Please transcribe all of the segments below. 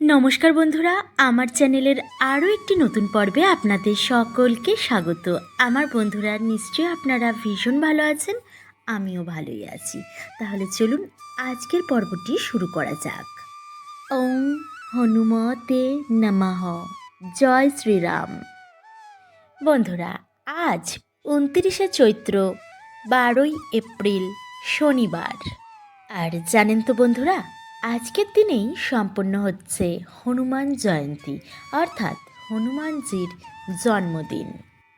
নমস্কার বন্ধুরা, আমার চ্যানেলের আরও একটি নতুন পর্বে আপনাদের সকলকে স্বাগত। আমার বন্ধুরা, নিশ্চয়ই আপনারা ভীষণ ভালো আছেন, আমিও ভালোই আছি। তাহলে চলুন আজকের পর্বটি শুরু করা যাক। ওম হনুমতে নমাহ জয় শ্রীরাম। বন্ধুরা, আজ উনত্রিশে চৈত্র, বারোই এপ্রিল, শনিবার। আর জানেন তো বন্ধুরা আজকের দিনেই সম্পন্ন হচ্ছে হনুমান জয়ন্তী, অর্থাৎ হনুমানজির জন্মদিন।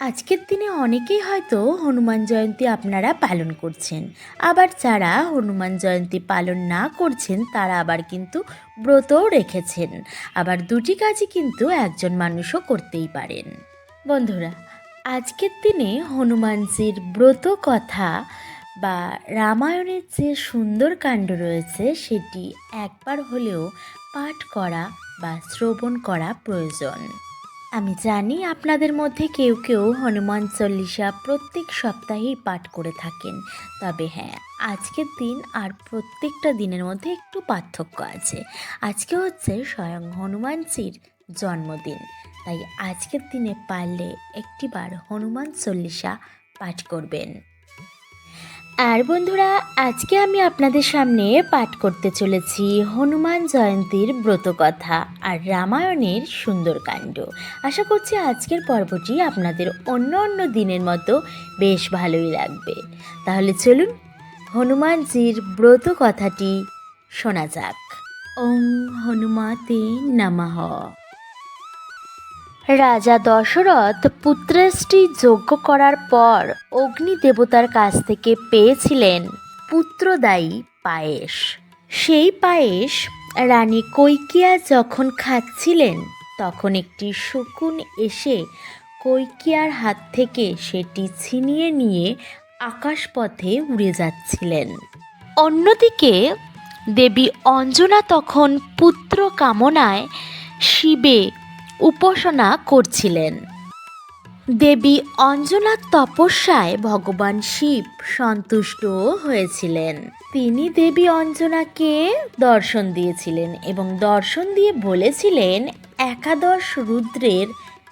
আজকের দিনে অনেকেই হয়তো হনুমান জয়ন্তী আপনারা পালন করছেন। আবার যারা হনুমান জয়ন্তী পালন না করছেন, তারা আবার কিন্তু ব্রতও রেখেছেন। আবার দুটি কাজই কিন্তু একজন মানুষও করতেই পারেন। বন্ধুরা, আজকের দিনে হনুমানজির ব্রত কথা বা রামায়ণের যে সুন্দর কাণ্ড রয়েছে, সেটি একবার হলেও পাঠ করা বা শ্রবণ করা প্রয়োজন। আমি জানি আপনাদের মধ্যে কেউ কেউ হনুমান চল্লিশা প্রত্যেক সপ্তাহেই পাঠ করে থাকেন, তবে হ্যাঁ আজকের দিন আর প্রত্যেকটা দিনের মধ্যে একটু পার্থক্য আছে। আজকে হচ্ছে স্বয়ং হনুমানজির জন্মদিন, তাই আজকের দিনে পারলে একটিবার হনুমান চল্লিশা পাঠ করবেন। আর বন্ধুরা, আজকে আমি আপনাদের সামনে পাঠ করতে চলেছি হনুমান জয়ন্তীর ব্রতকথা আর রামায়ণের সুন্দরকাণ্ড আশা করছি আজকের পর্বটি আপনাদের অন্য অন্য দিনের মতো বেশ ভালোই লাগবে। তাহলে চলুন হনুমানজির ব্রত কথাটি শোনা যাক। ওম হনুমাতে নমঃ। রাজা দশরথ পুত্রেষ্টি যজ্ঞ করার পর অগ্নি দেবতার কাছ থেকে পেয়েছিলেন পুত্রদায়ী পায়েস। সেই পায়েস রানী কৈকিয়া যখন খাচ্ছিলেন, তখন একটি শকুন এসে কৈকিয়ার হাত থেকে সেটি ছিনিয়ে নিয়ে আকাশপথে উড়ে যাচ্ছিলেন। অন্যদিকে দেবী অঞ্জনা তখন পুত্র কামনায় শিবে উপাসনা করছিলেন। দেবী অঞ্জনার তপস্যায় ভগবান শিব সন্তুষ্ট হয়েছিলেন। তিনি দেবী অঞ্জনাকে দর্শন দিয়েছিলেন এবং দর্শন দিয়ে বলেছিলেন, একাদশ রুদ্রের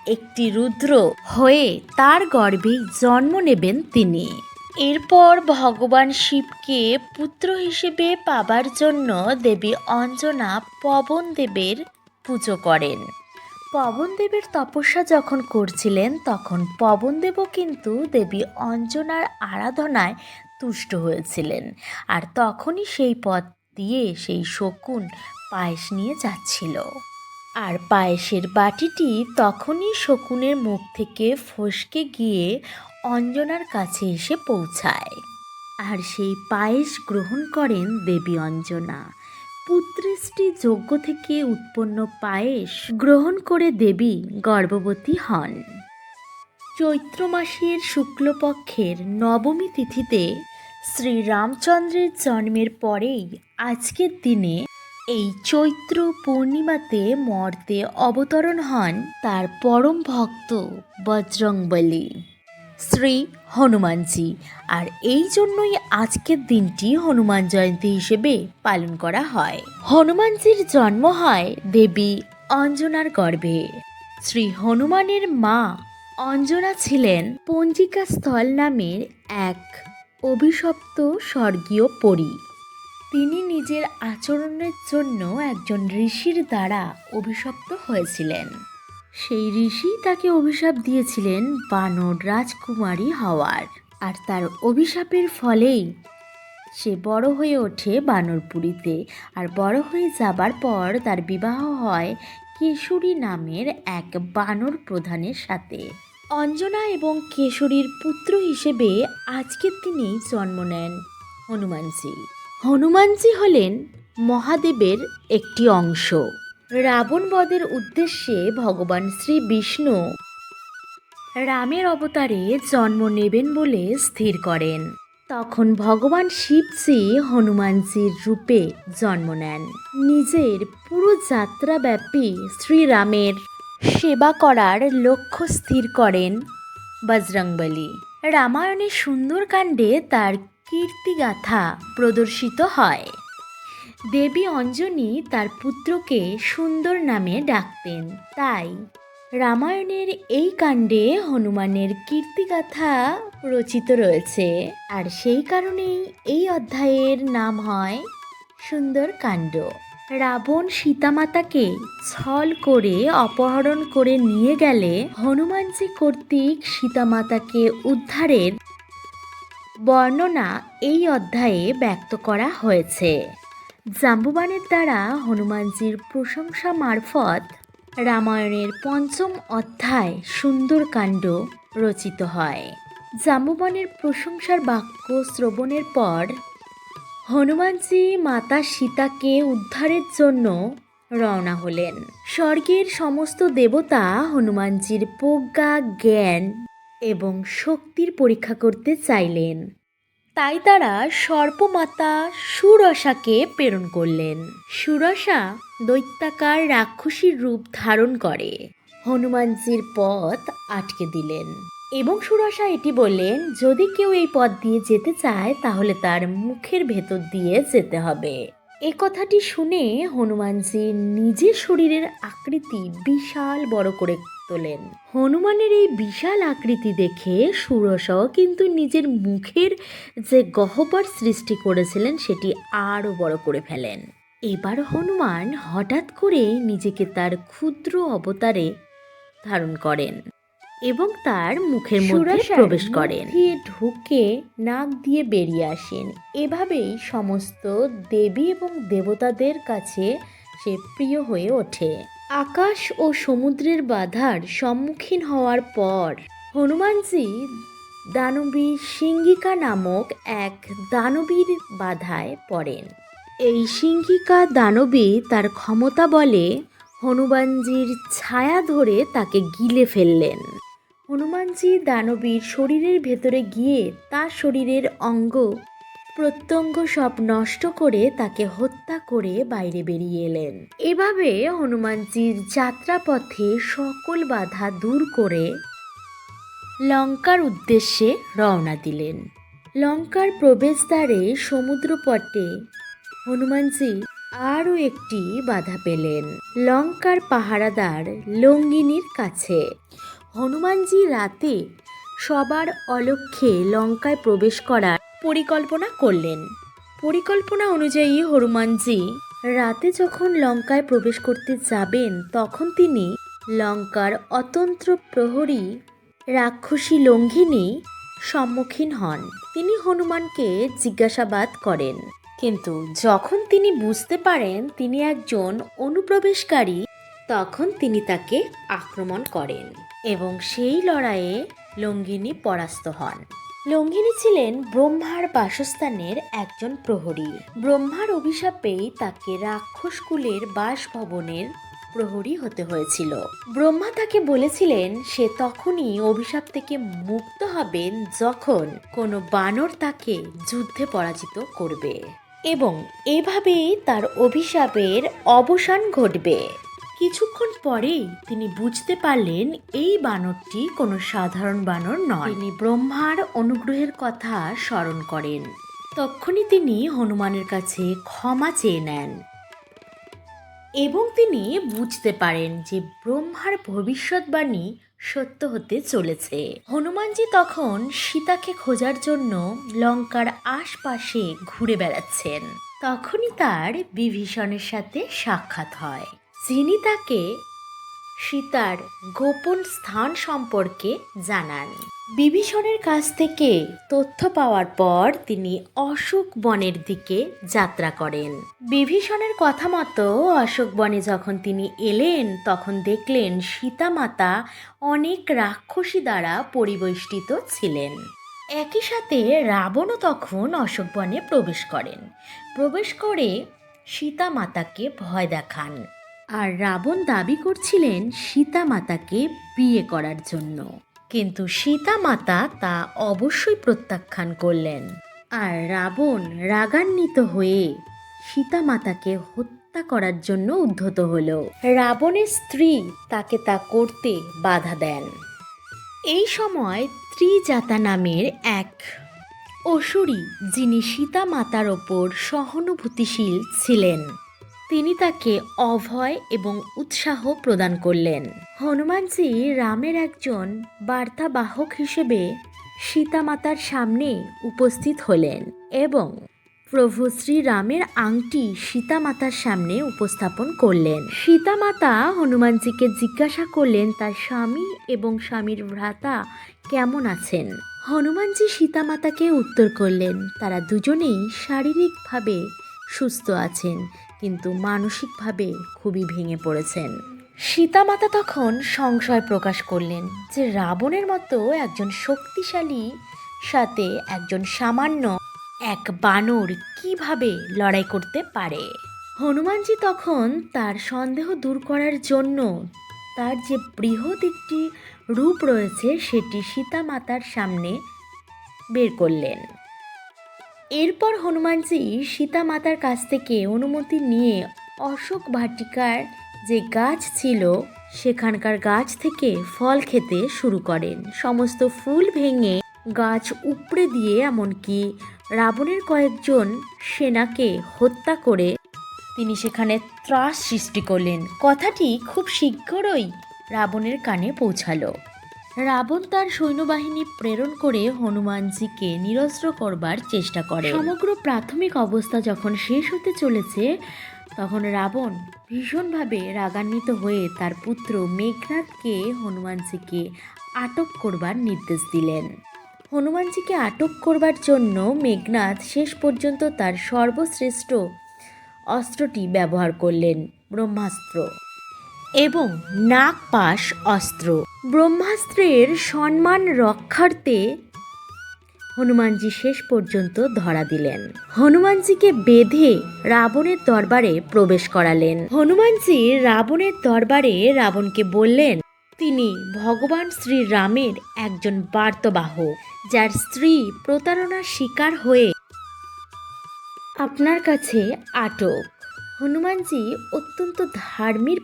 একটি রুদ্র হয়ে তার গর্ভে জন্ম নেবেন তিনি। এরপর ভগবান শিবকে পুত্র হিসেবে পাবার জন্য দেবী অঞ্জনা পবন দেবের পুজো করেন। পবনদেবের তপস্যা যখন করছিলেন, তখন পবনদেবও কিন্তু দেবী অঞ্জনার আরাধনায় তুষ্ট হয়েছিলেন। আর তখনই সেই পথ দিয়ে সেই শকুন পায়েস নিয়ে যাচ্ছিল। আর পায়েসের বাটিটি তখনই শকুনের মুখ থেকে ফসকে গিয়ে অঞ্জনার কাছে এসে পৌঁছায়। আর সেই পায়েস গ্রহণ করেন দেবী অঞ্জনা। পুত্রেষ্টি যজ্ঞ থেকে উৎপন্ন পায়েস গ্রহণ করে দেবী গর্ভবতী হন। চৈত্র মাসের শুক্লপক্ষের নবমী তিথিতে শ্রীরামচন্দ্রের জন্মের পরেই আজকের দিনে এই চৈত্র পূর্ণিমাতে মর্তে অবতরণ হন তার পরম ভক্ত বজরংবলী। শ্রী হনুমানজি। আর এই জন্যই আজকের দিনটি হনুমান জয়ন্তী হিসেবে পালন করা হয়। হনুমানজির জন্ম হয় দেবী অঞ্জনার গর্ভে। শ্রী হনুমানের মা অঞ্জনা ছিলেন পঞ্জিকা স্থল নামের এক অভিশপ্ত স্বর্গীয় পরী। তিনি নিজের আচরণের জন্য একজন ঋষির দ্বারা অভিশপ্ত হয়েছিলেন। সেই ঋষি তাকে অভিশাপ দিয়েছিলেন বানর রাজকুমারী হওয়ার। আর তার অভিশাপের ফলেই সে বড় হয়ে ওঠে বানরপুরীতে। আর বড় হয়ে যাবার পর তার বিবাহ হয় কেশরী নামের এক বানর প্রধানের সাথে। অঞ্জনা এবং কেশরীর পুত্র হিসেবে আজকের দিনেই জন্ম নেন হনুমানজি। হনুমানজি হলেন মহাদেবের একটি অংশ। রাবণ বধের উদ্দেশ্যে ভগবান শ্রী বিষ্ণু রামের অবতারে জন্ম নেবেন বলে স্থির করেন। তখন ভগবান শিবজি হনুমানজির রূপে জন্ম নেন। নিজের পুরো যাত্রাব্যাপী শ্রীরামের সেবা করার লক্ষ্য স্থির করেন বজরংবলী। রামায়ণের সুন্দরকাণ্ডে তার কীর্তিগাথা প্রদর্শিত হয়। দেবী অঞ্জনী তার পুত্রকে সুন্দর নামে ডাকতেন। তাই রামায়ণের এই কাণ্ডে হনুমানের কীর্তিগাথা রচিত রয়েছে। আর সেই কারণেই এই অধ্যায়ের নাম হয় সুন্দর কাণ্ড। রাবণ সীতামাতাকে ছল করে অপহরণ করে নিয়ে গেলে হনুমানজি কর্তৃক সীতামাতাকে উদ্ধারের বর্ণনা এই অধ্যায়ে ব্যক্ত করা হয়েছে। জাম্বুবানের দ্বারা হনুমানজির প্রশংসা মারফত রামায়ণের পঞ্চম অধ্যায় সুন্দরকাণ্ড রচিত হয়। জাম্বুবানের প্রশংসার বাক্য শ্রবণের পর হনুমানজি মাতা সীতাকে উদ্ধারের জন্য রওনা হলেন। স্বর্গের সমস্ত দেবতা হনুমানজির প্রজ্ঞা, জ্ঞান এবং শক্তির পরীক্ষা করতে চাইলেন। তাই তারা সর্পমাতা সুরসাকে প্রেরণ করলেন। সুরসা দৈত্যাকার রাক্ষসীর রূপ ধারণ করে। হনুমানজির পথ আটকে দিলেন। এবং সুরসা এটি বললেন, যদি কেউ এই পথ দিয়ে যেতে চায়, তাহলে তার মুখের ভেতর দিয়ে যেতে হবে। এ কথাটি শুনে হনুমানজি নিজের শরীরের আকৃতি বিশাল বড় করে তোলেন। হনুমানের এই বিশাল আকৃতি দেখে সুরসাও কিন্তু নিজের মুখের যে গহ্বর সৃষ্টি করেছিলেন সেটি আরও বড় করে ফেলেন। এবার হনুমান হঠাৎ করে নিজেকে তার ক্ষুদ্র অবতারে ধারণ করেন। এবং তার মুখের মধ্যে প্রবেশ করেন। দিয়ে ঢুকে নাক দিয়ে বেরিয়ে আসেন। এভাবেই সমস্ত দেবী এবং দেবতাদের কাছে সে প্রিয় হয়ে ওঠে। আকাশ ও সমুদ্রের বাধার সম্মুখীন হওয়ার পর হনুমানজি দানবী সিঙ্গিকা নামক এক দানবীর বাধায় পড়েন। এই সিঙ্গিকা দানবী তার ক্ষমতা বলে হনুমানজির ছায়া ধরে তাকে গিলে ফেললেন। হনুমানজি দানবীর শরীরের ভেতরে গিয়ে তার শরীরের অঙ্গ প্রত্যঙ্গ সব নষ্ট করে তাকে হত্যা করে বাইরে বেরিয়ে এলেন। এভাবে হনুমানজির যাত্রাপথে সকল বাধা দূর করে লঙ্কার উদ্দেশ্যে রওনা দিলেন। লঙ্কার প্রবেশদ্বারে সমুদ্রপটে হনুমানজি আরও একটি বাধা পেলেন। লঙ্কার পাহারাদার লঙ্গিনীর কাছে। হনুমানজি রাতে সবার অলক্ষ্যে লঙ্কায় প্রবেশ করার পরিকল্পনা করলেন। পরিকল্পনা অনুযায়ী হনুমানজি রাতে যখন লঙ্কায় প্রবেশ করতে যাবেন, তখন তিনি লঙ্কার অতন্ত্র প্রহরী রাক্ষসী লঙ্ঘিনী সম্মুখীন হন। তিনি হনুমানকে জিজ্ঞাসাবাদ করেন। কিন্তু যখন তিনি বুঝতে পারেন তিনি একজন অনুপ্রবেশকারী, তখন তিনি তাকে আক্রমণ করেন। এবং সেই লড়াইয়ে লঙ্গিনী পরাস্ত হন। লঙ্গিনী ছিলেন ব্রহ্মার বাসস্থানের একজন প্রহরী। ব্রহ্মার অভিশাপেই তাকে রাক্ষস কুলের বাসভবনের প্রহরী হতে হয়েছিল। ব্রহ্মা তাকে বলেছিলেন, সে তখনই অভিশাপ থেকে মুক্ত হবেন যখন কোনো বানর তাকে যুদ্ধে পরাজিত করবে। এবং এভাবেই তার অভিশাপের অবসান ঘটবে। কিছুক্ষণ পরেই তিনি বুঝতে পারলেন এই বানরটি কোনো সাধারণ বানর নয়। তিনি ব্রহ্মার অনুগ্রহের কথা স্মরণ করেন। তখনই তিনি হনুমানের কাছে ক্ষমা চেয়ে নেন এবং তিনি বুঝতে পারেন যে ব্রহ্মার ভবিষ্যৎবাণী সত্য হতে চলেছে। হনুমানজি তখন সীতাকে খোঁজার জন্য লঙ্কার আশপাশে ঘুরে বেড়াচ্ছেন। তখনই তার বিভীষণের সাথে সাক্ষাৎ হয়। যিনি তাকে সীতার গোপন স্থান সম্পর্কে জানান। বিভীষণের কাছ থেকে তথ্য পাওয়ার পর তিনি অশোক বনের দিকে যাত্রা করেন। বিভীষণের কথা মতো অশোক বনে যখন তিনি এলেন, তখন দেখলেন সীতামাতা অনেক রাক্ষসী দ্বারা পরিবেষ্টিত ছিলেন। একই সাথে রাবণও তখন অশোক বনে প্রবেশ করেন। প্রবেশ করে সীতা মাতাকে ভয় দেখান। আর রাবণ দাবি করছিলেন সীতা মাতাকে বিয়ে করার জন্য। কিন্তু সীতা মাতা তা অবশ্যই প্রত্যাখ্যান করলেন। আর রাবণ রাগান্বিত হয়ে সীতা মাতাকে হত্যা করার জন্য উদ্ধত হলো। রাবণের স্ত্রী তাকে তা করতে বাধা দেন। এই সময় ত্রিজাতা নামের এক অসুরী যিনি সীতা মাতার ওপর সহানুভূতিশীল ছিলেন তিনি তাকে অভয় এবং উৎসাহ প্রদান করলেন। হনুমানজি রামের একজন বার্তাবাহক হিসেবে সীতামাতার সামনে উপস্থিত হলেন এবং প্রভু শ্রীরামের আংটি সীতামাতার সামনে উপস্থাপন করলেন। সীতামাতা হনুমানজিকে জিজ্ঞাসা করলেন, তার স্বামী এবং স্বামীর ভ্রাতা কেমন আছেন? হনুমানজি সীতামাতাকে উত্তর করলেন, তারা দুজনেই শারীরিকভাবে সুস্থ আছেন। কিন্তু মানসিকভাবে খুবই ভেঙে পড়েছেন। সীতামাতা তখন সংশয় প্রকাশ করলেন যে রাবণের মতো একজন শক্তিশালী সাথে একজন সামান্য এক বানর কীভাবে লড়াই করতে পারে। হনুমানজি তখন তার সন্দেহ দূর করার জন্য তার যে বৃহৎ একটি রূপ রয়েছে সেটি সীতা মাতার সামনে বের করলেন। এরপর হনুমানজি সীতা মাতার কাছ থেকে অনুমতি নিয়ে অশোক ভাটিকার যে গাছ ছিল, সেখানকার গাছ থেকে ফল খেতে শুরু করেন। সমস্ত ফুল ভেঙে গাছ উপড়ে দিয়ে এমনকি রাবণের কয়েকজন সেনাকে হত্যা করে তিনি সেখানে ত্রাস সৃষ্টি করলেন। কথাটি খুব শীঘ্রই রাবণের কানে পৌঁছালো। রাবণ তার সৈন্যবাহিনী প্রেরণ করে হনুমানজিকে নিরস্ত্র করবার চেষ্টা করে। সমগ্র প্রাথমিক অবস্থা যখন শেষ হতে চলেছে, তখন রাবণ ভীষণভাবে রাগান্বিত হয়ে তার পুত্র মেঘনাথকে হনুমানজিকে আটক করবার নির্দেশ দিলেন। হনুমানজিকে আটক করবার জন্য মেঘনাথ শেষ পর্যন্ত তার সর্বশ্রেষ্ঠ অস্ত্রটি ব্যবহার করলেন, ব্রহ্মাস্ত্র এবং নাগপাশ অস্ত্র। ব্রহ্মাস্ত্রের সম্মান রক্ষার্থে হনুমানজি শেষ পর্যন্ত ধরা দিলেন। হনুমানজিকে বেঁধে রাবণের দরবারে প্রবেশ করালেন। হনুমানজি রাবণের দরবারে রাবণকে বললেন, তিনি ভগবান শ্রীরামের একজন বার্তবাহক যার স্ত্রী প্রতারণার শিকার হয়ে আপনার কাছে আটক। হনুমানজি অত্যন্ত ধার্মিক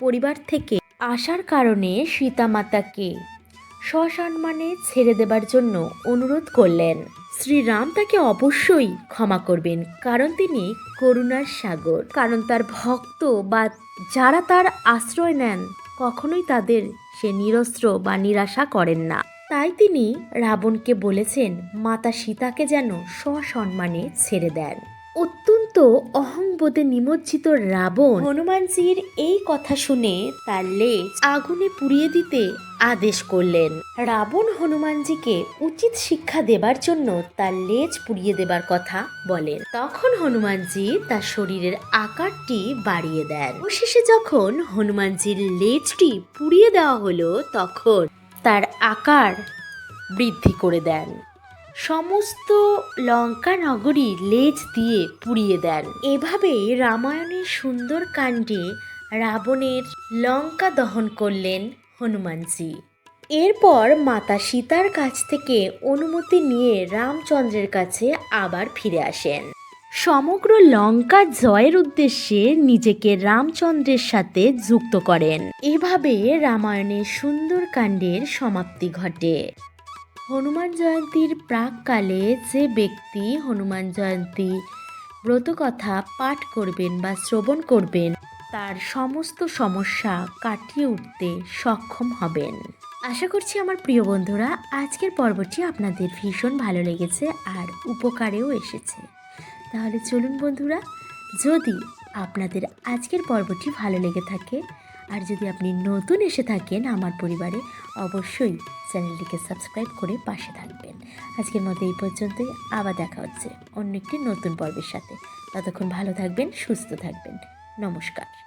পরিবার থেকে আসার কারণে সীতামাতাকে সসম্মানে ছেড়ে দেবার জন্য অনুরোধ করলেন। শ্রীরাম তাকে অবশ্যই ক্ষমা করবেন, কারণ তিনি করুণার সাগর। কারণ তার ভক্ত বা যারা তার আশ্রয় নেন, কখনোই তাদের সে নিরস্ত্র বা নিরাশা করেন না। তাই তিনি রাবণকে বলেছেন, মাতা সীতাকে যেন সসম্মানে ছেড়ে দেন। অত্যন্ত অহংবোধে নিমজ্জিত রাবণ হনুমানজির এই কথা শুনে তার লেজ আগুনে পুড়িয়ে দিতে আদেশ করলেন। রাবণ হনুমানজিকে উচিত শিক্ষা দেবার জন্য তার লেজ পুড়িয়ে দেবার কথা বলেন। তখন হনুমানজি তার শরীরের আকারটি বাড়িয়ে দেন। অবশেষে যখন হনুমানজির লেজটি পুড়িয়ে দেওয়া হলো, তখন তার আকার বৃদ্ধি করে দেন। সমস্ত লঙ্কা নগরী লেজ দিয়ে পুড়িয়ে দেন। এভাবে রামায়ণের সুন্দর কাণ্ডে রাবণের লঙ্কা দহন করলেন হনুমানজি। এরপর মাতা সীতার কাছ থেকে অনুমতি নিয়ে রামচন্দ্রের কাছে আবার ফিরে আসেন। সমগ্র লঙ্কা জয়ের উদ্দেশ্যে নিজেকে রামচন্দ্রের সাথে যুক্ত করেন। এভাবে রামায়ণের সুন্দর কাণ্ডের সমাপ্তি ঘটে। হনুমান জয়ন্তীর প্রাককালে যে ব্যক্তি হনুমান জয়ন্তী ব্রতকথা পাঠ করবেন বা শ্রবণ করবেন, তার সমস্ত সমস্যা কাটিয়ে উঠতে সক্ষম হবেন। আশা করছি আমার প্রিয় বন্ধুরা, আজকের পর্বটি আপনাদের ভীষণ ভালো লেগেছে আর উপকারেও এসেছে। তাহলে চলুন বন্ধুরা, যদি আপনাদের আজকের পর্বটি ভালো লেগে থাকে আর যদি আপনি নতুন এসে থাকেন আমার পরিবারে, অবশ্যই চ্যানেলটিকে সাবস্ক্রাইব করে পাশে থাকবেন। আজকের মতো এই পর্যন্তই, আবার দেখা হচ্ছে অন্য একটি নতুন পর্বের সাথে। ততক্ষণ ভালো থাকবেন, সুস্থ থাকবেন। নমস্কার।